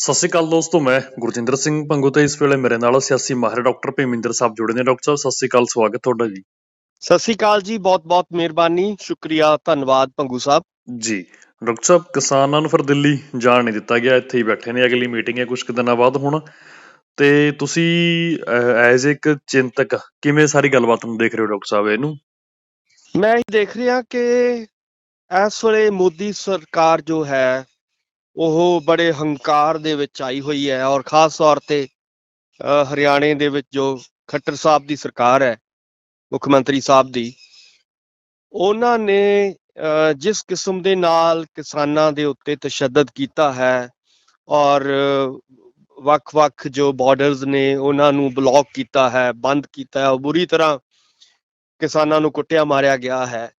ਸਤਿ ਸ਼੍ਰੀ ਅਕਾਲ ਦੋਸਤੋ ਮੈਂ ਗੁਰਜਿੰਦਰ ਸਿੰਘ ਪੰਗੂ ਤੇ ਇਸ ਵੇਲੇ ਮੇਰੇ ਨਾਲ ਸਿਆਸੀ ਮਾਹਿਰ ਡਾਕਟਰ ਭੀਮਿੰਦਰ ਸਾਹਿਬ ਜੁੜੇ ਨੇ ਡਾਕਟਰ ਸਾਹਿਬ ਸਤਿ ਸ਼੍ਰੀ ਅਕਾਲ ਸਵਾਗਤ ਤੁਹਾਡਾ ਜੀ। ਸਤਿ ਸ੍ਰੀ ਅਕਾਲ ਜੀ ਬਹੁਤ-ਬਹੁਤ ਮਿਹਰਬਾਨੀ ਸ਼ੁਕਰੀਆ ਧੰਨਵਾਦ ਪੰਗੂ ਸਾਹਿਬ। ਜੀ ਡਾਕਟਰ ਸਾਹਿਬ ਕਿਸਾਨਾਂ ਨੂੰ ਫਿਰ ਦਿੱਲੀ ਜਾਣ ਨਹੀਂ ਦਿੱਤਾ ਗਿਆ ਇੱਥੇ ਹੀ ਬੈਠੇ ਨੇ ਅਗਲੀ ਮੀਟਿੰਗ ਹੈ ਕੁਝ ਦਿਨਾਂ ਬਾਅਦ ਹੁਣ। ਤੇ ਤੁਸੀਂ ਐਜ਼ ਇੱਕ ਚਿੰਤਕ ਕਿਵੇਂ ਸਾਰੀ ਗੱਲਬਾਤ ਨੂੰ ਦੇਖ ਰਹੇ ਹੋ ਡਾਕਟਰ ਸਾਹਿਬ ਇਹਨੂੰ? ਮੈਂ ਇਹ ਦੇਖ ਰਿਹਾ ਕਿ ਇਸ ਵੇਲੇ ਮੋਦੀ ਸਰਕਾਰ ਜੋ ਹੈ ਉਹ ਬੜੇ ਹੰਕਾਰ ਦੇ ਵਿੱਚ ਆਈ ਹੋਈ ਹੈ ਔਰ ਖਾਸ ਤੌਰ ਤੇ ਅ, ਹਰਿਆਣੇ ਦੇ ਵਿੱਚ ਜੋ ਖੱਟਰ ਸਾਹਿਬ ਦੀ ਸਰਕਾਰ ਹੈ ਮੁੱਖ ਮੰਤਰੀ ਸਾਹਿਬ ਦੀ ਉਹਨਾਂ ਨੇ ਅ, ਜਿਸ ਕਿਸਮ ਦੇ ਨਾਲ ਕਿਸਾਨਾਂ ਦੇ ਉੱਤੇ ਤਸ਼ੱਦਦ ਕੀਤਾ ਹੈ ਔਰ ਵੱਖ-ਵੱਖ ਜੋ ਬਾਰਡਰਸ ਨੇ ਉਹਨਾਂ ਨੂੰ ਬਲੌਕ ਕੀਤਾ ਹੈ ਬੰਦ ਕੀਤਾ ਹੈ ਉਹ ਬੁਰੀ ਤਰ੍ਹਾਂ ਕਿਸਾਨਾਂ ਨੂੰ ਕੁੱਟਿਆ ਮਾਰਿਆ ਗਿਆ ਹੈ।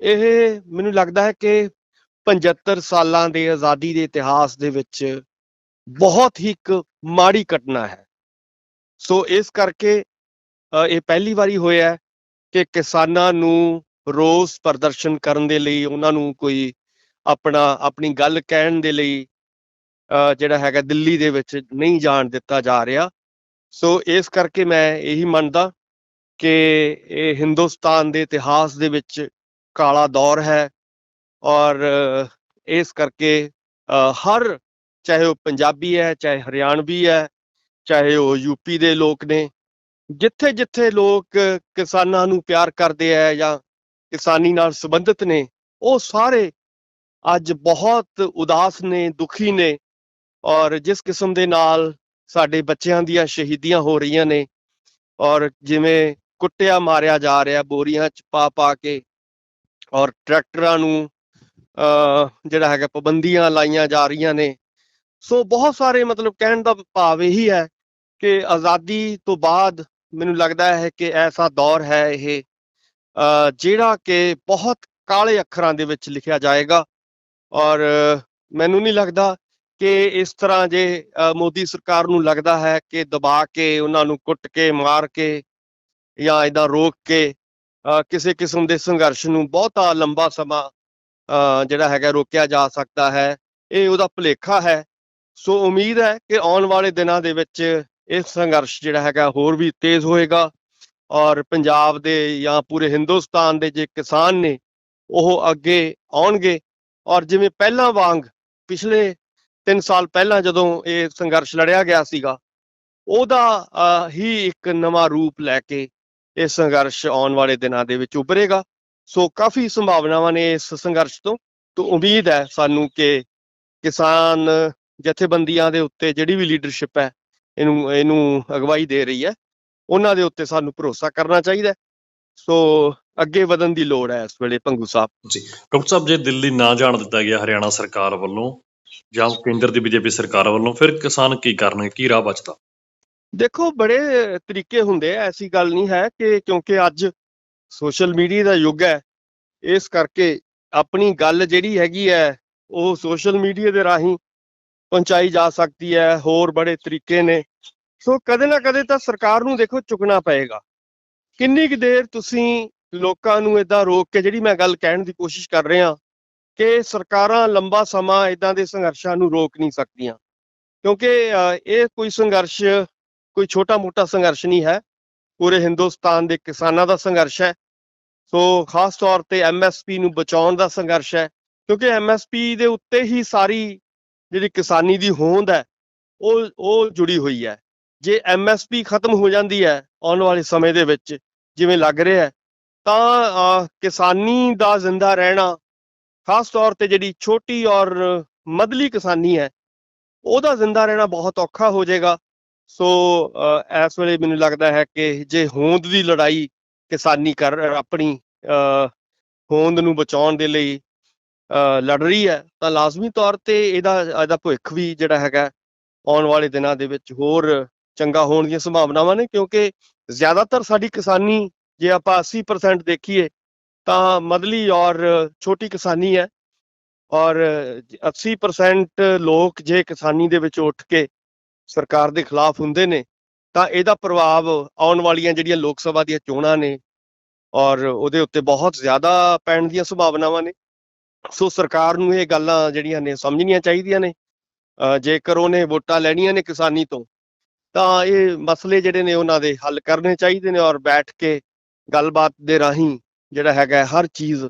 ਇਹ ਮੈਨੂੰ ਲੱਗਦਾ ਹੈ ਕਿ 75 ਸਾਲਾਂ ਦੇ ਆਜ਼ਾਦੀ ਦੇ ਇਤਿਹਾਸ ਦੇ ਵਿੱਚ ਬਹੁਤ ਹੀ ਇੱਕ ਮਾੜੀ ਘਟਨਾ ਹੈ। ਸੋ ਇਸ ਕਰਕੇ ਇਹ ਪਹਿਲੀ ਵਾਰੀ ਹੋਇਆ ਕਿ ਕਿਸਾਨਾਂ ਨੂੰ ਰੋਸ ਪ੍ਰਦਰਸ਼ਨ ਕਰਨ ਦੇ ਲਈ, ਉਹਨਾਂ ਨੂੰ ਕੋਈ ਆਪਣਾ, ਆਪਣੀ ਗੱਲ ਕਹਿਣ ਦੇ ਲਈ ਜਿਹੜਾ ਹੈਗਾ ਦਿੱਲੀ ਦੇ ਵਿੱਚ ਨਹੀਂ ਜਾਣ ਦਿੱਤਾ ਜਾ ਰਿਹਾ। ਸੋ ਇਸ ਕਰਕੇ ਮੈਂ ਇਹੀ ਮੰਨਦਾ ਕਿ ਇਹ ਹਿੰਦੁਸਤਾਨ ਦੇ ਇਤਿਹਾਸ ਦੇ ਵਿੱਚ ਕਾਲਾ ਦੌਰ ਹੈ। ਔਰ ਇਸ ਕਰਕੇ ਹਰ ਚਾਹੇ ਉਹ ਪੰਜਾਬੀ ਹੈ, ਚਾਹੇ ਹਰਿਆਣਵੀ ਹੈ, ਚਾਹੇ ਉਹ ਯੂਪੀ ਦੇ ਲੋਕ ਨੇ, ਜਿੱਥੇ ਜਿੱਥੇ ਲੋਕ ਕਿਸਾਨਾਂ ਨੂੰ ਪਿਆਰ ਕਰਦੇ ਆ ਜਾਂ ਕਿਸਾਨੀ ਨਾਲ ਸੰਬੰਧਿਤ ਨੇ, ਉਹ ਸਾਰੇ ਅੱਜ ਬਹੁਤ ਉਦਾਸ ਨੇ, ਦੁਖੀ ਨੇ ਔਰ ਜਿਸ ਕਿਸਮ ਦੇ ਨਾਲ ਸਾਡੇ ਬੱਚਿਆਂ ਦੀਆਂ ਸ਼ਹੀਦੀਆਂ ਹੋ ਰਹੀਆਂ ਨੇ ਔਰ ਜਿਵੇਂ ਕੁੱਟਿਆ ਮਾਰਿਆ ਜਾ ਰਿਹਾ, ਬੋਰੀਆਂ ਚ ਪਾ ਪਾ ਕੇ ਔਰ ਟਰੈਕਟਰਾਂ ਨੂੰ ਜਿਹੜਾ ਹੈਗਾ ਪਾਬੰਦੀਆਂ ਲਾਈਆਂ ਜਾ ਰਹੀਆਂ ਨੇ। ਸੋ ਬਹੁਤ ਸਾਰੇ ਮਤਲਬ ਕਹਿਣ ਦਾ ਭਾਵ ਇਹੀ ਹੈ ਕਿ ਆਜ਼ਾਦੀ ਤੋਂ ਬਾਅਦ ਮੈਨੂੰ ਲੱਗਦਾ ਹੈ ਕਿ ਐਸਾ ਦੌਰ ਹੈ ਇਹ ਜਿਹੜਾ ਕਿ ਬਹੁਤ ਕਾਲੇ ਅੱਖਰਾਂ ਦੇ ਵਿੱਚ ਲਿਖਿਆ ਜਾਏਗਾ। ਔਰ ਮੈਨੂੰ ਨਹੀਂ ਲੱਗਦਾ ਕਿ ਇਸ ਤਰ੍ਹਾਂ ਜੇ ਅ, ਮੋਦੀ ਸਰਕਾਰ ਨੂੰ ਲੱਗਦਾ ਹੈ ਕਿ ਦਬਾ ਕੇ ਉਹਨਾਂ ਨੂੰ ਕੁੱਟ ਕੇ ਮਾਰ ਕੇ ਜਾਂ ਇਦਾਂ ਰੋਕ ਕੇ ਅ, ਕਿਸੇ ਕਿਸਮ ਦੇ ਸੰਘਰਸ਼ ਨੂੰ ਬਹੁਤਾ ਲੰਬਾ ਸਮਾਂ ਜਿਹੜਾ ਹੈਗਾ ਰੋਕਿਆ ਜਾ ਸਕਦਾ ਹੈ, ਇਹ ਉਹਦਾ ਭੁਲੇਖਾ ਹੈ। ਸੋ ਉਮੀਦ ਹੈ ਕਿ ਆਉਣ ਵਾਲੇ ਦਿਨਾਂ ਦੇ ਵਿੱਚ ਇਹ ਸੰਘਰਸ਼ ਜਿਹੜਾ ਹੈਗਾ ਹੋਰ ਵੀ ਤੇਜ਼ ਹੋਏਗਾ ਔਰ ਪੰਜਾਬ ਦੇ ਜਾਂ ਪੂਰੇ ਹਿੰਦੁਸਤਾਨ ਦੇ ਜੇ ਕਿਸਾਨ ਨੇ ਉਹ ਅੱਗੇ ਆਉਣਗੇ। ਔਰ ਜਿਵੇਂ ਪਹਿਲਾਂ ਵਾਂਗ ਪਿਛਲੇ 3 ਸਾਲ ਪਹਿਲਾਂ ਜਦੋਂ ਇਹ ਸੰਘਰਸ਼ ਲੜਿਆ ਗਿਆ ਸੀਗਾ, ਉਹਦਾ ਹੀ ਇੱਕ ਨਵਾਂ ਰੂਪ ਲੈ ਕੇ ਇਹ ਸੰਘਰਸ਼ ਆਉਣ ਵਾਲੇ ਦਿਨਾਂ ਦੇ ਵਿੱਚ ਉਭਰੇਗਾ। ਸੋ ਕਾਫੀ ਸੰਭਾਵਨਾਵਾਂ ਨੇ ਇਸ ਸੰਘਰਸ਼ ਤੋਂ। ਤੋਂ ਉਮੀਦ ਹੈ ਸਾਨੂੰ ਕਿ ਕਿਸਾਨ ਜਥੇਬੰਦੀਆਂ ਦੇ ਉੱਤੇ ਜਿਹੜੀ ਵੀ ਲੀਡਰਸ਼ਿਪ ਹੈ ਇਹਨੂੰ ਇਹਨੂੰ ਅਗਵਾਈ ਦੇ ਰਹੀ ਹੈ ਉਹਨਾਂ ਦੇ ਉੱਤੇ ਸਾਨੂੰ ਭਰੋਸਾ ਕਰਨਾ ਚਾਹੀਦਾ। ਸੋ ਅੱਗੇ ਵਧਣ ਦੀ ਲੋੜ ਹੈ ਇਸ ਵੇਲੇ ਭੰਗੂ ਸਾਹਿਬ। ਡਾਕਟਰ ਸਾਹਿਬ ਜੇ ਦਿੱਲੀ ਨਾ ਜਾਣ ਦਿੱਤਾ ਗਿਆ ਹਰਿਆਣਾ ਸਰਕਾਰ ਵੱਲੋਂ ਜਾਂ ਕੇਂਦਰ ਦੀ ਬੀਜੇਪੀ ਸਰਕਾਰ ਵੱਲੋਂ ਫਿਰ ਕਿਸਾਨ ਕੀ ਕਰਨਗੇ? ਕੀ ਰਾਹ ਬਚਦਾ? ਦੇਖੋ ਬੜੇ ਤਰੀਕੇ ਹੁੰਦੇ ਐਸੀ ਗੱਲ ਨਹੀਂ ਹੈ ਕਿ ਕਿਉਂਕਿ ਅੱਜ ਸੋਸ਼ਲ ਮੀਡੀਆ ਦਾ ਯੁੱਗ ਹੈ। ਇਸ ਕਰਕੇ ਆਪਣੀ ਗੱਲ ਜਿਹੜੀ ਹੈਗੀ ਹੈ, ਉਹ ਸੋਸ਼ਲ ਮੀਡੀਆ ਦੇ ਰਾਹੀਂ ਪਹੁੰਚਾਈ ਜਾ ਸਕਦੀ ਹੈ, ਹੋਰ ਬੜੇ ਤਰੀਕੇ ਨੇ। ਸੋ ਕਦੇ ਨਾ ਕਦੇ ਤਾਂ ਸਰਕਾਰ ਨੂੰ ਦੇਖੋ ਚੁੱਕਣਾ ਪਏਗਾ। ਕਿੰਨੀ ਕੁ ਦੇਰ ਤੁਸੀਂ ਲੋਕਾਂ ਨੂੰ ਇਦਾਂ ਰੋਕ ਕੇ, ਜਿਹੜੀ ਮੈਂ ਗੱਲ ਕਹਿਣ ਦੀ ਕੋਸ਼ਿਸ਼ ਕਰ ਰਿਹਾ, ਕਿ ਸਰਕਾਰਾਂ ਲੰਬਾ ਸਮਾਂ ਇਦਾਂ ਦੇ ਸੰਘਰਸ਼ਾਂ ਨੂੰ ਰੋਕ ਨਹੀਂ ਸਕਦੀਆਂ। ਕਿਉਂਕਿ ਇਹ ਕੋਈ ਸੰਘਰਸ਼, ਕੋਈ ਛੋਟਾ-ਮੋਟਾ ਸੰਘਰਸ਼ ਨਹੀਂ ਹੈ। ਪੂਰੇ ਹਿੰਦੁਸਤਾਨ ਦੇ ਕਿਸਾਨਾਂ ਦਾ ਸੰਘਰਸ਼ ਹੈ। ਸੋ ਖਾਸ ਤੌਰ ਤੇ ਐਮਐਸਪੀ ਨੂੰ ਬਚਾਉਣ ਦਾ ਸੰਘਰਸ਼ ਹੈ, ਕਿਉਂਕਿ ਐਮਐਸਪੀ ਦੇ ਉੱਤੇ ਹੀ ਸਾਰੀ ਜਿਹੜੀ ਕਿਸਾਨੀ ਦੀ ਹੋਂਦ ਹੈ, ਉਹ ਉਹ ਜੁੜੀ ਹੋਈ ਹੈ। ਜੇ ਐਮਐਸਪੀ ਖਤਮ ਹੋ ਜਾਂਦੀ ਹੈ ਆਉਣ ਵਾਲੇ ਸਮੇਂ ਦੇ ਵਿੱਚ, ਜਿਵੇਂ ਲੱਗ ਰਿਹਾ ਹੈ, ਤਾਂ ਕਿਸਾਨੀ ਦਾ ਜ਼ਿੰਦਾ ਰਹਿਣਾ, ਖਾਸ ਤੌਰ ਤੇ ਜਿਹੜੀ ਛੋਟੀ ਔਰ ਮੱਧਲੀ ਕਿਸਾਨੀ ਹੈ, ਉਹਦਾ ਜ਼ਿੰਦਾ ਰਹਿਣਾ ਬਹੁਤ ਔਖਾ ਹੋ ਜਾਏਗਾ। ਸੋ ਇਸ ਵੇਲੇ ਮੈਨੂੰ ਲੱਗਦਾ ਹੈ ਕਿ ਜੇ ਹੋਂਦ ਦੀ ਲੜਾਈ ਕਿਸਾਨੀ ਕਰ, ਆਪਣੀ ਹੋਂਦ ਨੂੰ ਬਚਾਉਣ ਦੇ ਲਈ ਅ, ਲੜ ਰਹੀ ਹੈ ਤਾਂ ਲਾਜ਼ਮੀ ਤੌਰ ਤੇ ਇਹਦਾ ਇਹਦਾ ਭਵਿੱਖ ਵੀ ਜਿਹੜਾ ਹੈਗਾ ਆਉਣ ਵਾਲੇ ਦਿਨਾਂ ਦੇ ਵਿੱਚ ਹੋਰ ਚੰਗਾ ਹੋਣ ਦੀਆਂ ਸੰਭਾਵਨਾਵਾਂ ਨੇ ਕਿਉਂਕਿ ਜ਼ਿਆਦਾਤਰ ਸਾਡੀ ਕਿਸਾਨੀ ਜੇ ਆਪਾਂ 80% ਦੇਖੀਏ ਤਾਂ ਮਦਲੀ ਔਰ ਛੋਟੀ ਕਿਸਾਨੀ ਹੈ ਔਰ 80% ਲੋਕ ਜੇ ਕਿਸਾਨੀ ਦੇ ਵਿੱਚ ਉੱਠ ਕੇ ਸਰਕਾਰ ਦੇ ਖਿਲਾਫ ਹੁੰਦੇ ਨੇ ਤਾਂ ਇਹਦਾ ਪ੍ਰਭਾਵ ਆਉਣ ਵਾਲੀਆਂ ਜਿਹੜੀਆਂ ਲੋਕ ਸਭਾ ਦੀਆਂ ਚੋਣਾਂ ਨੇ ਔਰ ਉਹਦੇ ਉੱਤੇ ਬਹੁਤ ਜ਼ਿਆਦਾ ਪੈਣ ਦੀਆਂ ਸੰਭਾਵਨਾਵਾਂ ਨੇ। ਸੋ ਸਰਕਾਰ ਨੂੰ ਇਹ ਗੱਲਾਂ ਜਿਹੜੀਆਂ ਨੇ ਸਮਝਣੀਆਂ ਚਾਹੀਦੀਆਂ ਨੇ। ਜੇਕਰ ਉਹਨੇ ਵੋਟਾਂ ਲੈਣੀਆਂ ਨੇ ਕਿਸਾਨੀ ਤੋਂ, ਤਾਂ ਇਹ ਮਸਲੇ ਜਿਹੜੇ ਨੇ ਉਹਨਾਂ ਦੇ ਹੱਲ ਕਰਨੇ ਚਾਹੀਦੇ ਨੇ ਔਰ ਬੈਠ ਕੇ ਗੱਲਬਾਤ ਦੇ ਰਾਹੀਂ ਜਿਹੜਾ ਹੈਗਾ ਹਰ ਚੀਜ਼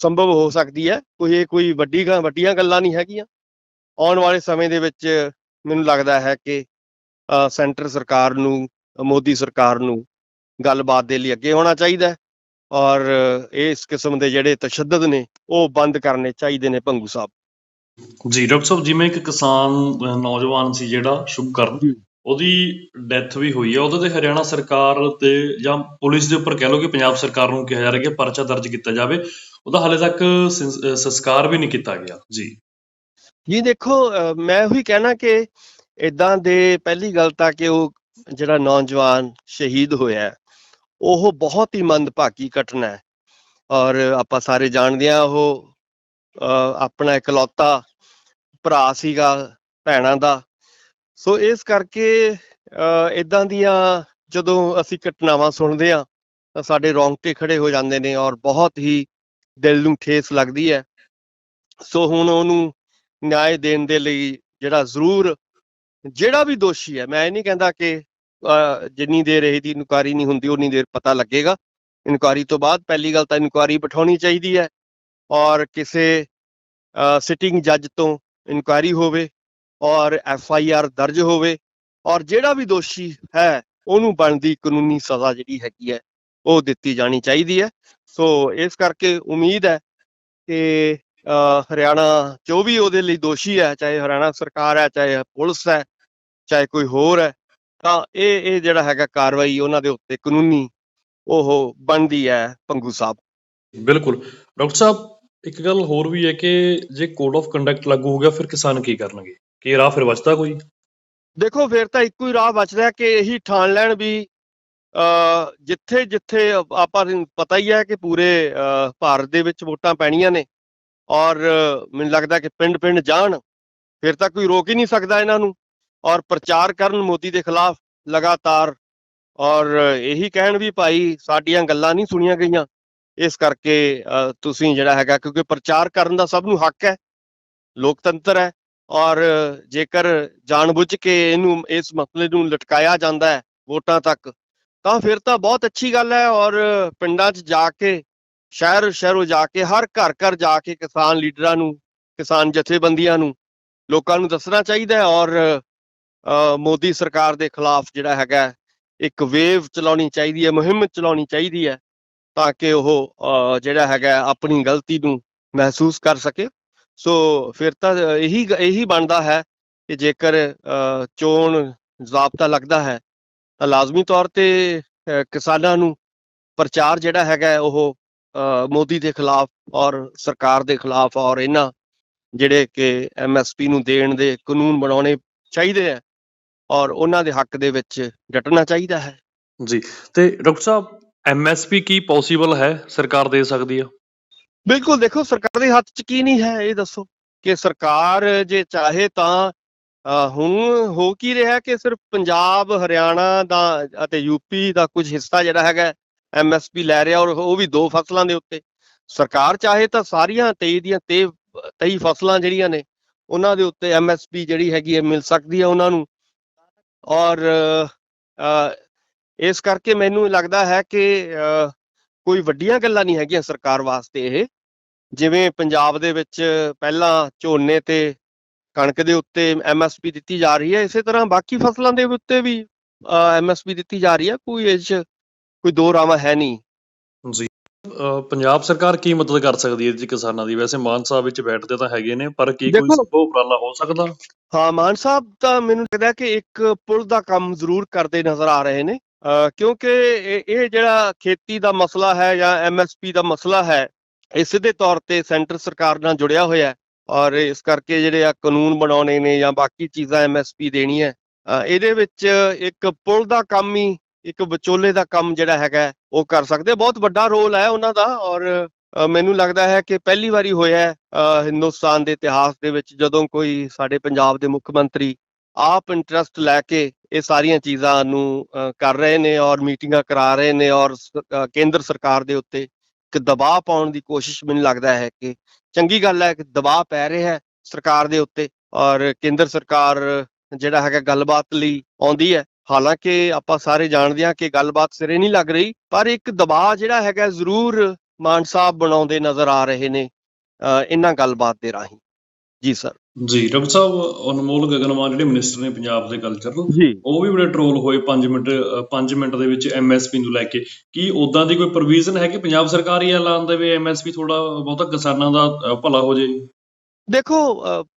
ਸੰਭਵ ਹੋ ਸਕਦੀ ਹੈ। ਕੋਈ ਇਹ ਕੋਈ ਵੱਡੀ ਗ- ਵੱਡੀਆਂ ਗੱਲਾਂ ਨਹੀਂ ਹੈਗੀਆਂ। ਆਉਣ ਵਾਲੇ ਸਮੇਂ ਦੇ ਵਿੱਚ ਮੈਨੂੰ ਲੱਗਦਾ ਹੈ ਕਿ ਸੈਂਟਰ ਸਰਕਾਰ ਨੂੰ, ਮੋਦੀ ਸਰਕਾਰ ਨੂੰ ਗੱਲਬਾਤ ਦੇ ਲਈ ਅੱਗੇ ਹੋਣਾ ਚਾਹੀਦਾ ਔਰ ਇਸ ਕਿਸਮ ਦੇ ਜਿਹੜੇ ਤਸ਼ੱਦਦ ਨੇ ਉਹ ਬੰਦ ਕਰਨੇ ਚਾਹੀਦੇ ਨੇ ਭੰਗੂ ਸਾਹਿਬ। ਜੀ ਡਾਕਟਰ ਸਾਹਿਬ ਜਿਵੇਂ ਇੱਕ ਕਿਸਾਨ ਨੌਜਵਾਨ ਸੀ ਜਿਹੜਾ ਸ਼ੁਭਕਰਨ। ਉਹਦੀ ਡੈਥ ਵੀ ਹੋਈ ਹੈ ਉਹਦੇ ਤੇ ਹਰਿਆਣਾ ਸਰਕਾਰ ਤੇ ਜਾਂ ਪੁਲਿਸ ਦੇ ਉੱਪਰ ਕਹਿ ਲਓ ਕਿ ਪੰਜਾਬ ਸਰਕਾਰ ਨੂੰ ਕਿਹਾ ਜਾ ਰਿਹਾ ਕਿ ਪਰਚਾ ਦਰਜ ਕੀਤਾ ਜਾਵੇ ਉਹਦਾ ਹਾਲੇ ਤੱਕ ਸੰਸਕਾਰ ਵੀ ਨਹੀਂ ਕੀਤਾ ਗਿਆ। ਜੀ। ਜੀ ਦੇਖੋ ਮੈਂ ਉਹੀ ਕਹਿਣਾ ਕਿ ਇਦਾਂ ਦੇ ਪਹਿਲੀ ਗੱਲ ਤਾਂ ਕਿ ਉਹ ਜਿਹੜਾ ਨੌਜਵਾਨ ਸ਼ਹੀਦ ਹੋਇਆ ਉਹ ਬਹੁਤ ਹੀ ਮੰਦਭਾਗੀ ਘਟਨਾ ਹੈ। ਔਰ ਆਪਾਂ ਸਾਰੇ ਜਾਣਦੇ ਆ ਉਹ ਅ, ਆਪਣਾ ਇਕਲੌਤਾ ਭਰਾ ਸੀਗਾ ਭੈਣਾਂ ਦਾ। ਸੋ ਇਸ ਕਰਕੇ ਇਦਾਂ ਦੀਆਂ ਜਦੋਂ ਅਸੀਂ ਘਟਨਾਵਾਂ ਸੁਣਦੇ ਆ ਤਾਂ ਸਾਡੇ ਰੌਂਗਟੇ ਖੜੇ ਹੋ ਜਾਂਦੇ ਨੇ ਔਰ ਬਹੁਤ ਹੀ ਦਿਲ ਨੂੰ ਠੇਸ ਲੱਗਦੀ ਹੈ। ਸੋ ਹੁਣ ਉਹਨੂੰ ਨਿਆਂ ਦੇਣ ਦੇ ਲਈ ਜਿਹੜਾ ਜ਼ਰੂਰ ਜਿਹੜਾ ਵੀ ਦੋਸ਼ੀ ਹੈ ਮੈਂ ਇਹ ਨਹੀਂ ਕਹਿੰਦਾ ਕਿ ਜਿੰਨੀ ਦੇਰ ਇਹਦੀ ਇਨਕੁਆਰੀ ਨਹੀਂ ਹੁੰਦੀ, ਉਨੀ ਦੇਰ ਪਤਾ ਲੱਗੇਗਾ। ਇਨਕੁਆਰੀ ਤੋਂ ਬਾਅਦ ਪਹਿਲੀ ਗੱਲ ਤਾਂ ਇਨਕੁਆਰੀ ਬਿਠਾਉਣੀ ਚਾਹੀਦੀ ਹੈ ਔਰ ਕਿਸੇ ਸਿਟਿੰਗ ਜੱਜ ਤੋਂ ਇਨਕੁਆਰੀ ਹੋਵੇ ਔਰ ਐਫ ਆਈ ਆਰ ਦਰਜ ਹੋਵੇ ਔਰ ਜਿਹੜਾ ਵੀ ਦੋਸ਼ੀ ਹੈ, ਉਹਨੂੰ ਬਣਦੀ ਕਾਨੂੰਨੀ ਸਜ਼ਾ ਜਿਹੜੀ ਹੈਗੀ ਹੈ, ਉਹ ਦਿੱਤੀ ਜਾਣੀ ਚਾਹੀਦੀ ਹੈ। ਸੋ ਇਸ ਕਰਕੇ ਉਮੀਦ ਹੈ ਕਿ ਹਰਿਆਣਾ ਜੋ ਵੀ ਉਹਦੇ ਲਈ ਦੋਸ਼ੀ ਹੈ, ਚਾਹੇ ਹਰਿਆਣਾ ਸਰਕਾਰ ਹੈ, ਚਾਹੇ ਪੁਲਿਸ ਹੈ, ਚਾਹੇ ਕੋਈ ਹੋਰ ਹੈ ਤਾਂ ਇਹ ਇਹ ਜਿਹੜਾ ਹੈਗਾ ਕਾਰਵਾਈ ਉਹਨਾਂ ਦੇ ਉੱਤੇ ਕਾਨੂੰਨੀ ਉਹ ਬਣਦੀ ਹੈ ਪੰਗੂ ਸਾਹਿਬ। ਬਿਲਕੁਲ। ਡਾਕਟਰ ਸਾਹਿਬ ਇੱਕ ਗੱਲ ਹੋਰ ਵੀ ਹੈ ਕਿ ਜੇ ਕੋਡ ਆਫ ਕੰਡਕਟ ਲਾਗੂ ਹੋ ਗਿਆ ਫਿਰ ਕਿਸਾਨ ਕੀ ਕਰਨਗੇ? ਕੀ ਰਾਹ ਫਿਰ ਬਚਦਾ ਕੋਈ? ਦੇਖੋ ਫਿਰ ਤਾਂ ਇੱਕੋ ਹੀ ਰਾਹ ਬਚਦਾ ਕਿ ਇਹੀ ਠਾਣ ਲੈਣ ਵੀ ਅ ਜਿੱਥੇ ਜਿੱਥੇ ਆਪਾਂ ਪਤਾ ਹੀ ਹੈ ਕਿ ਪੂਰੇ ਭਾਰਤ ਦੇ ਵਿੱਚ ਵੋਟਾਂ ਪੈਣੀਆਂ ਨੇ ਔਰ ਮੈਨੂੰ ਲੱਗਦਾ ਕਿ ਪਿੰਡ-ਪਿੰਡ ਜਾਣ ਫਿਰ ਤਾਂ ਕੋਈ ਰੋਕ ਹੀ ਨਹੀਂ ਸਕਦਾ ਇਹਨਾਂ ਨੂੰ। ਔਰ ਪ੍ਰਚਾਰ ਕਰਨ ਮੋਦੀ ਦੇ ਖਿਲਾਫ ਲਗਾਤਾਰ। ਔਰ ਇਹੀ ਕਹਿਣ ਵੀ ਭਾਈ ਸਾਡੀਆਂ ਗੱਲਾਂ ਨਹੀਂ ਸੁਣੀਆਂ ਗਈਆਂ। ਇਸ ਕਰਕੇ ਤੁਸੀਂ ਜਿਹੜਾ ਹੈਗਾ, ਕਿਉਂਕਿ ਪ੍ਰਚਾਰ ਕਰਨ ਦਾ ਸਭ ਨੂੰ ਹੱਕ ਹੈ, ਲੋਕਤੰਤਰ ਹੈ। ਔਰ ਜੇਕਰ ਜਾਣਬੁੱਝ ਕੇ ਇਹਨੂੰ, ਇਸ ਮਸਲੇ ਨੂੰ ਲਟਕਾਇਆ ਜਾਂਦਾ ਹੈ ਵੋਟਾਂ ਤੱਕ, ਤਾਂ ਫਿਰ ਤਾਂ ਬਹੁਤ ਅੱਛੀ ਗੱਲ ਹੈ। ਔਰ ਪਿੰਡਾਂ 'ਚ ਜਾ ਕੇ, ਸ਼ਹਿਰ, ਸ਼ਹਿਰੋਂ ਜਾ ਕੇ, ਹਰ ਘਰ ਘਰ ਜਾ ਕੇ ਕਿਸਾਨ ਲੀਡਰਾਂ ਨੂੰ, ਕਿਸਾਨ ਜਥੇਬੰਦੀਆਂ ਨੂੰ ਲੋਕਾਂ ਨੂੰ ਦੱਸਣਾ ਚਾਹੀਦਾ ਹੈ। ਔਰ ਮੋਦੀ ਸਰਕਾਰ ਦੇ ਖਿਲਾਫ ਜਿਹੜਾ ਹੈਗਾ ਇੱਕ ਵੇਵ ਚਲਾਉਣੀ ਚਾਹੀਦੀ ਹੈ, ਮੁਹਿੰਮ ਚਲਾਉਣੀ ਚਾਹੀਦੀ ਹੈ, ਤਾਂ ਕਿ ਉਹ ਜਿਹੜਾ ਹੈਗਾ ਆਪਣੀ ਗਲਤੀ ਨੂੰ ਮਹਿਸੂਸ ਕਰ ਸਕੇ। ਸੋ ਫਿਰ ਤਾਂ ਇਹੀ ਇਹੀ ਬਣਦਾ ਹੈ ਕਿ ਜੇਕਰ ਚੋਣ ਜ਼ਾਬਤਾ ਲੱਗਦਾ ਹੈ, ਤਾਂ ਲਾਜ਼ਮੀ ਤੌਰ ਤੇ ਕਿਸਾਨਾਂ ਨੂੰ ਪ੍ਰਚਾਰ ਜਿਹੜਾ ਹੈਗਾ ਉਹ ਮੋਦੀ ਦੇ ਖਿਲਾਫ ਔਰ ਸਰਕਾਰ ਦੇ ਖਿਲਾਫ ਔਰ ਇਹਨਾਂ ਜਿਹੜੇ ਕਿ ਐਮਐਸਪੀ ਨੂੰ ਦੇਣ ਦੇ ਕਾਨੂੰਨ ਬਣਾਉਣੇ ਚਾਹੀਦੇ ਹੈ ਔਰ ਉਹਨਾਂ ਦੇ ਹੱਕ ਦੇ ਵਿੱਚ ਡਟਣਾ ਚਾਹੀਦਾ ਹੈ। ਜੀ ਤੇ ਡਾਕਟਰ ਸਾਹਿਬ ਐਮਐਸਪੀ ਕੀ ਪੋਸੀਬਲ ਹੈ ਸਰਕਾਰ ਦੇ ਸਕਦੀ ਆ? ਬਿਲਕੁਲ ਦੇਖੋ ਸਰਕਾਰ ਦੇ ਹੱਥ 'ਚ ਕੀ ਨਹੀਂ ਹੈ ਇਹ ਦੱਸੋ ਕਿ ਸਰਕਾਰ ਜੇ ਚਾਹੇ ਤਾਂ ਹੁਣ ਹੋ ਕੀ ਰਿਹਾ ਕਿ ਸਿਰਫ ਪੰਜਾਬ ਹਰਿਆਣਾ ਦਾ ਅਤੇ ਯੂਪੀ ਦਾ ਕੁਝ ਹਿੱਸਾ ਜਿਹੜਾ ਹੈਗਾ ਐਮਐਸਪੀ ਲੈ ਰਿਹਾ ਔਰ ਉਹ ਵੀ ਦੋ ਫਸਲਾਂ ਦੇ ਉੱਤੇ। ਸਰਕਾਰ ਚਾਹੇ ਤਾਂ ਸਾਰੀਆਂ 23 ਦੀਆਂ 23 23 ਫਸਲਾਂ ਜਿਹੜੀਆਂ ਨੇ ਉਹਨਾਂ ਦੇ ਉੱਤੇ ਐਮਐਸਪੀ ਜਿਹੜੀ ਹੈਗੀ ਹੈ ਮਿਲ ਸਕਦੀ ਹੈ ਉਹਨਾਂ ਨੂੰ। ਔਰ ਇਸ ਕਰਕੇ ਮੈਨੂੰ ਲੱਗਦਾ ਹੈ ਕਿ ਕੋਈ ਵੱਡੀਆਂ ਗੱਲਾਂ ਨਹੀਂ ਹੈਗੀਆਂ ਸਰਕਾਰ ਵਾਸਤੇ ਇਹ। ਜਿਵੇਂ ਪੰਜਾਬ ਦੇ ਵਿੱਚ ਪਹਿਲਾਂ ਝੋਨੇ ਤੇ ਕਣਕ ਦੇ ਉੱਤੇ ਐਮਐਸਪੀ ਦਿੱਤੀ ਜਾ ਰਹੀ ਹੈ, ਇਸੇ ਤਰ੍ਹਾਂ ਬਾਕੀ ਫਸਲਾਂ ਦੇ ਉੱਤੇ ਵੀ ਐਮਐਸਪੀ ਦਿੱਤੀ ਜਾ ਰਹੀ ਹੈ। ਕੋਈ ਇਸ 'ਚ ਕੋਈ ਦੋ ਰਾਵਾਂ ਹੈ ਨਹੀਂ। ਜੀ। ਪੰਜਾਬ ਸਰਕਾਰ ਕੀ ਮਦਦ ਕਰ ਸਕਦੀ ਹੈ ਜੀ ਕਿਸਾਨਾਂ ਦੀ? ਵੈਸੇ ਮਾਨ ਸਾਹਿਬ ਵਿੱਚ ਬੈਠਦੇ ਤਾਂ ਹੈਗੇ ਨੇ ਪਰ ਕੀ ਕੋਈ ਦੇਖੋ- ਸੰਭਵ ਉਪਰਾਲਾ ਹੋ ਸਕਦਾ? ਹਾਂ ਮਾਨ ਸਾਹਿਬ ਤਾਂ ਮੈਨੂੰ ਲੱਗਦਾ ਕਿ ਇੱਕ ਪੁਲ ਦਾ ਕੰਮ ਜ਼ਰੂਰ ਕਰਦੇ ਨਜ਼ਰ ਆ ਰਹੇ ਨੇ। ਅਹ ਕਿਉਂਕਿ ਇਹ ਇਹ ਜਿਹੜਾ ਖੇਤੀ ਦਾ ਮਸਲਾ ਹੈ ਜਾਂ ਐਮਐਸਪੀ ਦਾ ਮਸਲਾ ਹੈ ਇਹ ਸਿੱਧੇ ਤੌਰ ਤੇ ਸੈਂਟਰ ਸਰਕਾਰ ਨਾਲ ਜੁੜਿਆ ਹੋਇਆ ਹੈ। ਔਰ ਇਸ ਕਰਕੇ ਜਿਹੜੇ ਆ ਕਾਨੂੰਨ ਬਣਾਉਣੇ ਨੇ ਜਾਂ ਬਾਕੀ ਚੀਜ਼ਾਂ ਐਮਐਸਪੀ ਦੇਣੀ ਹੈ ਅਹ ਇਹਦੇ ਵਿੱਚ ਇੱਕ ਪੁਲ ਦਾ ਕੰਮ ਹੀ ਇੱਕ ਵਿਚੋਲੇ ਦਾ ਕੰਮ ਜਿਹੜਾ ਹੈਗਾ, ਉਹ ਕਰ ਸਕਦੇ ਬਹੁਤ ਵੱਡਾ ਰੋਲ ਹੈ ਉਹਨਾਂ ਦਾ ਔਰ ਮੈਨੂੰ ਲੱਗਦਾ ਹੈ ਕਿ ਪਹਿਲੀ ਵਾਰੀ ਹੋਇਆ ਹਿੰਦੁਸਤਾਨ ਦੇ ਇਤਿਹਾਸ ਦੇ ਵਿੱਚ ਜਦੋਂ ਕੋਈ ਸਾਡੇ ਪੰਜਾਬ ਦੇ ਮੁੱਖ ਮੰਤਰੀ ਆਪ ਇੰਟਰਸਟ ਲੈ ਕੇ ਇਹ ਸਾਰੀਆਂ ਚੀਜ਼ਾਂ ਨੂੰ ਕਰ ਰਹੇ ਨੇ ਔਰ ਮੀਟਿੰਗਾਂ ਕਰਾ ਰਹੇ ਨੇ ਔਰ ਕੇਂਦਰ ਸਰਕਾਰ ਦੇ ਉੱਤੇ ਇੱਕ ਦਬਾਅ ਪਾਉਣ ਦੀ ਕੋਸ਼ਿਸ਼ ਮੈਨੂੰ ਲੱਗਦਾ ਹੈ ਕਿ ਚੰਗੀ ਗੱਲ ਹੈ ਕਿ ਦਬਾਅ ਪੈ ਰਿਹਾ ਹੈ ਸਰਕਾਰ ਦੇ ਉੱਤੇ ਔਰ ਕੇਂਦਰ ਸਰਕਾਰ ਜਿਹੜਾ ਹੈਗਾ ਗੱਲਬਾਤ ਲਈ ਆਉਂਦੀ ਹੈ। ਹਾਲਾਂਕਿ ਆਪਾਂ ਸਾਰੇ ਜਾਣਦੇ ਹਾਂ ਕਿ ਗੱਲਬਾਤ ਸਿਰੇ ਨਹੀਂ ਲੱਗ ਰਹੀ ਪਰ ਇੱਕ ਦਬਾਅ ਜਿਹੜਾ ਹੈਗਾ ਜ਼ਰੂਰ ਮਾਨ ਸਾਹਿਬ ਬਣਾਉਂਦੇ ਨਜ਼ਰ ਆ ਰਹੇ ਨੇ ਇਹਨਾਂ ਗੱਲਬਾਤ ਦੇ ਰਾਹੀਂ। ਜੀ ਸਰ। ਜੀ ਡਾਕਟਰ ਸਾਹਿਬ ਅਨਮੋਲ ਗਗਨਮਾਨ ਜਿਹੜੇ ਮਿਨਿਸਟਰ ਨੇ ਪੰਜਾਬ ਦੇ ਕਲਚਰ ਜੀ। ਉਹ ਵੀ ਬੜੇ ਟ੍ਰੋਲ ਹੋਏ 5 ਮਿੰਟ 5 ਮਿੰਟ ਦੇ ਵਿੱਚ ਐਮਐਸਪੀ ਨੂੰ ਲੈ ਕੇ। ਕੀ ਉਦਾਂ ਦੀ ਕੋਈ ਪ੍ਰੋਵੀਜ਼ਨ ਹੈ ਕਿ ਪੰਜਾਬ ਸਰਕਾਰ ਹੀ ਐਲਾਨ ਦੇਵੇ ਐਮਐਸਪੀ ਥੋੜਾ ਬਹੁਤਾ ਕਿਸਾਨਾਂ ਦਾ ਭਲਾ ਹੋ ਜੇ? ਦੇਖੋ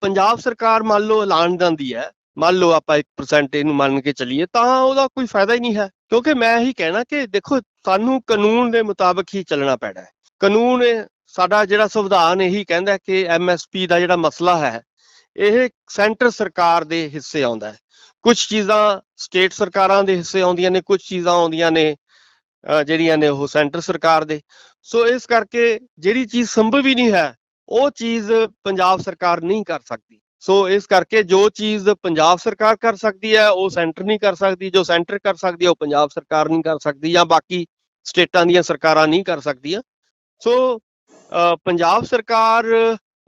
ਪੰਜਾਬ ਸਰਕਾਰ ਮੰਨ ਲਓ ਐਲਾਨ ਦਿੰਦੀ ਹੈ ਮੰਨ ਲਓ ਆਪਾਂ 1% ਇਹਨੂੰ ਮੰਨ ਕੇ ਚੱਲੀਏ, ਤਾਂ ਉਹਦਾ ਕੋਈ ਫਾਇਦਾ ਹੀ ਨਹੀਂ ਹੈ। ਕਿਉਂਕਿ ਮੈਂ ਇਹੀ ਕਹਿਣਾ ਕਿ ਦੇਖੋ, ਸਾਨੂੰ ਕਾਨੂੰਨ ਦੇ ਮੁਤਾਬਕ ਹੀ ਚੱਲਣਾ ਪੈਣਾ ਹੈ। ਕਾਨੂੰਨ ਸਾਡਾ ਜਿਹੜਾ ਸੰਵਿਧਾਨ ਇਹੀ ਕਹਿੰਦਾ ਹੈ ਕਿ ਐਮਐਸਪੀ ਦਾ ਜਿਹੜਾ ਮਸਲਾ ਹੈ, ਇਹ ਸੈਂਟਰ ਸਰਕਾਰ ਦੇ ਹਿੱਸੇ ਆਉਂਦਾ ਹੈ। ਕੁਝ ਚੀਜ਼ਾਂ ਸਟੇਟ ਸਰਕਾਰਾਂ ਦੇ ਹਿੱਸੇ ਆਉਂਦੀਆਂ ਨੇ ਕੁਝ ਚੀਜ਼ਾਂ ਆਉਂਦੀਆਂ ਨੇ ਜਿਹੜੀਆਂ ਨੇ ਉਹ ਸੈਂਟਰ ਸਰਕਾਰ ਦੇ। ਸੋ ਇਸ ਕਰਕੇ ਜਿਹੜੀ ਚੀਜ਼ ਸੰਭਵ ਹੀ ਨਹੀਂ ਹੈ, ਉਹ ਚੀਜ਼ ਪੰਜਾਬ ਸਰਕਾਰ ਨਹੀਂ ਕਰ ਸਕਦੀ। ਸੋ ਇਸ ਕਰਕੇ ਜੋ ਚੀਜ਼ ਪੰਜਾਬ ਸਰਕਾਰ ਕਰ ਸਕਦੀ ਹੈ, ਉਹ ਸੈਂਟਰ ਨਹੀਂ ਕਰ ਸਕਦੀ। ਜੋ ਸੈਂਟਰ ਕਰ ਸਕਦੀ ਹੈ, ਉਹ ਪੰਜਾਬ ਸਰਕਾਰ ਨਹੀਂ ਕਰ ਸਕਦੀ ਜਾਂ ਬਾਕੀ ਸਟੇਟਾਂ ਦੀਆਂ ਸਰਕਾਰਾਂ ਨਹੀਂ ਕਰ ਸਕਦੀਆਂ। ਸੋ ਪੰਜਾਬ ਸਰਕਾਰ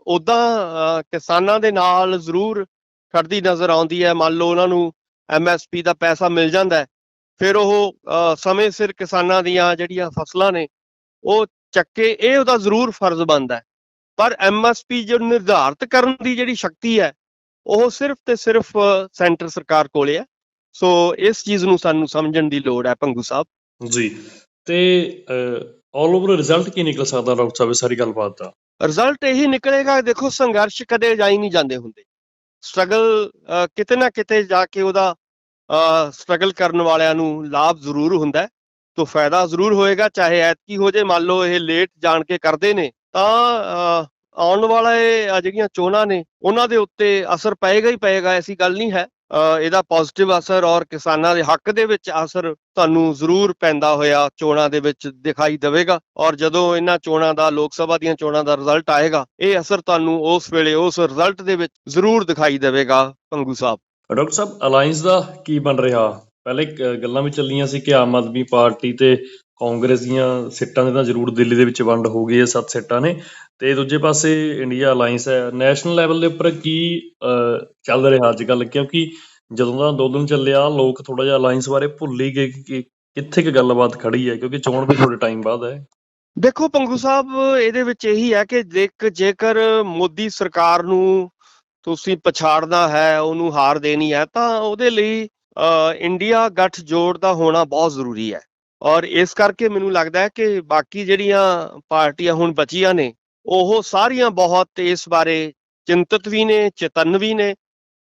ਉਦਾਂ ਕਿਸਾਨਾਂ ਦੇ ਨਾਲ ਜ਼ਰੂਰ ਖੜਦੀ ਨਜ਼ਰ ਆਉਂਦੀ ਹੈ। ਮੰਨ ਲਓ ਉਹਨਾਂ ਨੂੰ ਐਮਐਸਪੀ ਦਾ ਪੈਸਾ ਮਿਲ ਜਾਂਦਾ ਹੈ, ਫਿਰ ਉਹ ਸਮੇਂ ਸਿਰ ਕਿਸਾਨਾਂ ਦੀਆਂ ਜਿਹੜੀਆਂ ਫਸਲਾਂ ਨੇ, ਉਹ ਚੱਕੇ ਇਹ ਉਹਦਾ ਜ਼ਰੂਰ ਫਰਜ਼ ਬਣਦਾ ਪਰ ਐਮਐਸਪੀ ਜੋ ਨਿਰਧਾਰਤ ਕਰਨ ਦੀ ਜਿਹੜੀ ਸ਼ਕਤੀ ਹੈ ਉਹ ਸਿਰਫ ਤੇ ਸਿਰਫ ਸੈਂਟਰ ਸਰਕਾਰ ਕੋਲੇ ਹੈ। ਸੋ ਇਸ ਚੀਜ਼ ਨੂੰ ਸਾਨੂੰ ਸਮਝਣ ਦੀ ਲੋੜ ਹੈ ਭੰਗੂ ਸਾਹਿਬ। ਜੀ। ਤੇ ਆਲ ਓਵਰ ਰਿਜ਼ਲਟ ਕੀ ਨਿਕਲ ਸਕਦਾ ਡਾਕਟਰ ਸਾਹਿਬ ਸਾਰੀ ਗੱਲਬਾਤ ਦਾ? ਰਿਜ਼ਲਟ ਇਹੀ ਨਿਕਲੇਗਾ ਦੇਖੋ ਸੰਘਰਸ਼ ਕਦੇ ਜਾਈ ਨਹੀਂ ਜਾਂਦੇ ਹੁੰਦੇ। ਸਟਰਗਲ ਕਿਤੇ ਨਾ ਕਿਤੇ ਜਾ ਕੇ ਉਹਦਾ ਸਟਰਗਲ ਕਰਨ ਵਾਲਿਆਂ ਨੂੰ ਲਾਭ ਜ਼ਰੂਰ ਹੁੰਦਾ ਹੈ। ਤੋ ਫਾਇਦਾ ਜ਼ਰੂਰ ਹੋਏਗਾ ਚਾਹੇ ਐਤਕੀ ਹੋ ਜੇ ਮੰਨ ਲਓ ਇਹ ਲੇਟ ਜਾਣ ਕੇ ਕਰਦੇ ਨੇ ਤਾਂ ਆਉਣ ਵਾਲੇ ਜਿਹੜੀਆਂ ਚੋਣਾਂ ਨੇ, ਉਹਨਾਂ ਦੇ ਉੱਤੇ ਅਸਰ ਪਏਗਾ ਹੀ ਪਏਗਾ, ਐਸੀ ਗੱਲ ਨਹੀਂ ਹੈ। ਇਹਦਾ ਪੋਜ਼ਿਟਿਵ ਅਸਰ ਔਰ ਕਿਸਾਨਾਂ ਦੇ ਹੱਕ ਦੇ ਵਿੱਚ ਅਸਰ ਤੁਹਾਨੂੰ ਜ਼ਰੂਰ ਪੈਂਦਾ ਹੋਇਆ ਚੋਣਾਂ ਦੇ ਵਿੱਚ ਦਿਖਾਈ ਦੇਵੇਗਾ ਔਰ ਜਦੋਂ ਇਹਨਾਂ ਚੋਣਾਂ ਦਾ, ਲੋਕ ਸਭਾ ਦੀਆਂ ਚੋਣਾਂ ਦਾ ਰਿਜ਼ਲਟ ਆਏਗਾ, ਇਹ ਅਸਰ ਤੁਹਾਨੂੰ ਉਸ ਵੇਲੇ, ਉਸ ਰਿਜ਼ਲਟ ਦੇ ਵਿੱਚ ਜ਼ਰੂਰ ਦਿਖਾਈ ਦੇਵੇਗਾ, ਪੰਗੂ ਸਾਹਿਬ। ਡਾਕਟਰ ਸਾਹਿਬ ਅਲਾਈਅੰਸ ਦਾ ਕੀ ਬਣ ਰਿਹਾ? ਪਹਿਲੇ ਗੱਲਾਂ ਵੀ ਚੱਲੀਆਂ ਸੀ ਕਿ ਆਮ ਆਦਮੀ ਪਾਰਟੀ ਤੇ ਕਾਂਗਰਸ ਦੀਆਂ ਸੀਟਾਂ ਦੇ ਤਾਂ ਜ਼ਰੂਰ ਦਿੱਲੀ ਦੇ ਵਿੱਚ ਵੰਡ ਹੋ ਗਈ ਹੈ, ਸੱਤ ਸੀਟਾਂ ਨੇ। ਤੇ ਦੂਜੇ ਪਾਸੇ ਇੰਡੀਆ ਅਲਾਈਅੰਸ ਹੈ। ਨੈਸ਼ਨਲ ਲੈਵਲ ਦੇ ਉੱਪਰ ਕੀ ਚੱਲ ਰਿਹਾ ਅੱਜ ਕੱਲ ਕਿਉਂਕਿ ਜਦੋਂ ਦਾ ਅੰਦੋਲਨ ਚੱਲਿਆ, ਲੋਕ ਥੋੜਾ ਜਿਹਾ ਅਲਾਈਅੰਸ ਬਾਰੇ ਭੁੱਲ ਹੀ ਗਏ ਕਿ ਕਿੱਥੇ ਕੁ ਗੱਲਬਾਤ ਖੜੀ ਹੈ, ਕਿਉਂਕਿ ਚੋਣ ਵੀ ਥੋੜੇ ਟਾਈਮ ਬਾਅਦ ਹੈ। ਦੇਖੋ, ਪੰਗੂ ਸਾਹਿਬ, ਇਹਦੇ ਵਿੱਚ ਇਹੀ ਹੈ ਕਿ ਜੇਕਰ ਮੋਦੀ ਸਰਕਾਰ ਨੂੰ ਤੁਸੀਂ ਪਛਾੜਨਾ ਹੈ, ਉਹਨੂੰ ਹਾਰ ਦੇਣੀ ਹੈ, ਤਾਂ ਉਹਦੇ ਲਈ ਇੰਡੀਆ ਗੱਠ ਜੋੜ ਦਾ ਹੋਣਾ ਬਹੁਤ ਜ਼ਰੂਰੀ ਹੈ। ਔਰ ਇਸ ਕਰਕੇ ਮੈਨੂੰ ਲੱਗਦਾ ਹੈ ਕਿ ਬਾਕੀ ਜਿਹੜੀਆਂ ਪਾਰਟੀਆਂ ਹੁਣ ਬਚੀਆਂ ਨੇ, ਉਹ ਸਾਰੀਆਂ ਬਹੁਤ ਇਸ ਬਾਰੇ ਚਿੰਤਤ ਵੀ ਨੇ, ਚੇਤਨ ਵੀ ਨੇ।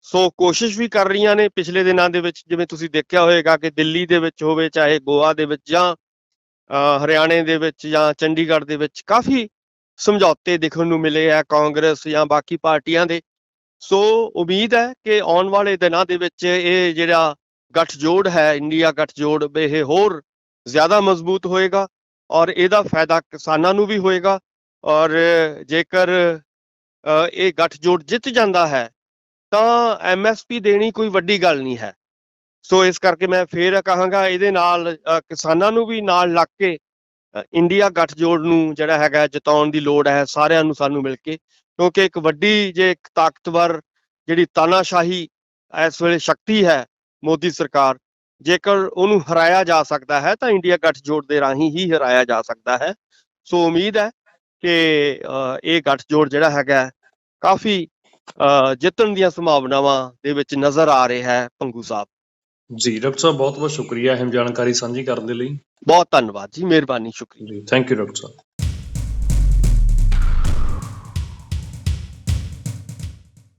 ਸੋ ਕੋਸ਼ਿਸ਼ ਵੀ ਕਰ ਰਹੀਆਂ ਨੇ ਪਿਛਲੇ ਦਿਨਾਂ ਦੇ ਵਿੱਚ, ਜਿਵੇਂ ਤੁਸੀਂ ਦੇਖਿਆ ਹੋਵੇਗਾ ਕਿ ਦਿੱਲੀ ਦੇ ਵਿੱਚ ਹੋਵੇ, ਚਾਹੇ ਗੋਆ ਦੇ ਵਿੱਚ ਜਾਂ ਹਰਿਆਣੇ ਦੇ ਵਿੱਚ ਜਾਂ ਚੰਡੀਗੜ੍ਹ ਦੇ ਵਿੱਚ ਕਾਫੀ ਸਮਝੌਤੇ ਦੇਖਣ ਨੂੰ ਮਿਲੇ ਆ ਕਾਂਗਰਸ ਜਾਂ ਬਾਕੀ ਪਾਰਟੀਆਂ ਦੇ। ਸੋ ਉਮੀਦ ਹੈ ਕਿ ਆਉਣ ਵਾਲੇ ਦਿਨਾਂ ਦੇ ਵਿੱਚ ਇਹ ਜਿਹੜਾ ਗੱਠਜੋੜ ਹੈ, ਇੰਡੀਆ ਗੱਠਜੋੜ ਵੀ ਇਹ ਹੋਰ ਜ਼ਿਆਦਾ ਮਜ਼ਬੂਤ ਹੋਏਗਾ ਔਰ ਇਹਦਾ ਫਾਇਦਾ ਕਿਸਾਨਾਂ ਨੂੰ ਵੀ ਹੋਏਗਾ ਔਰ ਜੇਕਰ ਇਹ ਗੱਠਜੋੜ ਜਿੱਤ ਜਾਂਦਾ ਹੈ, ਤਾਂ ਐਮਐਸਪੀ ਦੇਣੀ ਕੋਈ ਵੱਡੀ ਗੱਲ ਨਹੀਂ ਹੈ। ਸੋ ਇਸ ਕਰਕੇ ਮੈਂ ਫੇਰ ਕਹਾਂਗਾ ਇਹਦੇ ਨਾਲ ਕਿਸਾਨਾਂ ਨੂੰ ਵੀ ਨਾਲ ਲੱਗ ਕੇ ਇੰਡੀਆ ਗੱਠਜੋੜ ਨੂੰ ਜਿਹੜਾ ਹੈਗਾ ਜਿਤਾਉਣ ਦੀ ਲੋੜ ਹੈ ਸਾਰਿਆਂ ਨੂੰ ਸਾਨੂੰ ਮਿਲ ਕੇ, ਕਿਉਂਕਿ ਇੱਕ ਵੱਡੀ ਜੇ ਇੱਕ ਤਾਕਤਵਰ ਜਿਹੜੀ ਤਾਨਾਸ਼ਾਹੀ ਇਸ ਵੇਲੇ ਸ਼ਕਤੀ ਹੈ ਮੋਦੀ ਸਰਕਾਰ ਜੇਕਰ ਉਹਨੂੰ ਹਰਾਇਆ ਜਾ ਸਕਦਾ ਹੈ ਤਾਂ ਇੰਡੀਆ ਗੱਠਜੋੜ ਦੇ ਰਾਹੀਂ ਹੀ ਹਰਾਇਆ ਜਾ ਸਕਦਾ ਹੈ। ਸੋ ਉਮੀਦ ਹੈ ਕਿ ਇਹ ਗੱਠਜੋੜ ਜਿਹੜਾ ਹੈਗਾ ਕਾਫੀ ਜਿੱਤਣ ਦੀਆਂ ਸੰਭਾਵਨਾਵਾਂ ਦੇ ਵਿੱਚ ਨਜ਼ਰ ਆ ਰਿਹਾ ਹੈ ਪੰਗੂ ਸਾਹਿਬ। ਜੀ ਡਾਕਟਰ ਸਾਹਿਬ ਬਹੁਤ ਬਹੁਤ ਸ਼ੁਕਰੀਆ ਅਹਿਮ ਜਾਣਕਾਰੀ ਸਾਂਝੀ ਕਰਨ ਦੇ ਲਈ। ਬਹੁਤ ਧੰਨਵਾਦ ਜੀ ਮਿਹਰਬਾਨੀ ਸ਼ੁਕਰੀਆ। Thank you doctor sahib.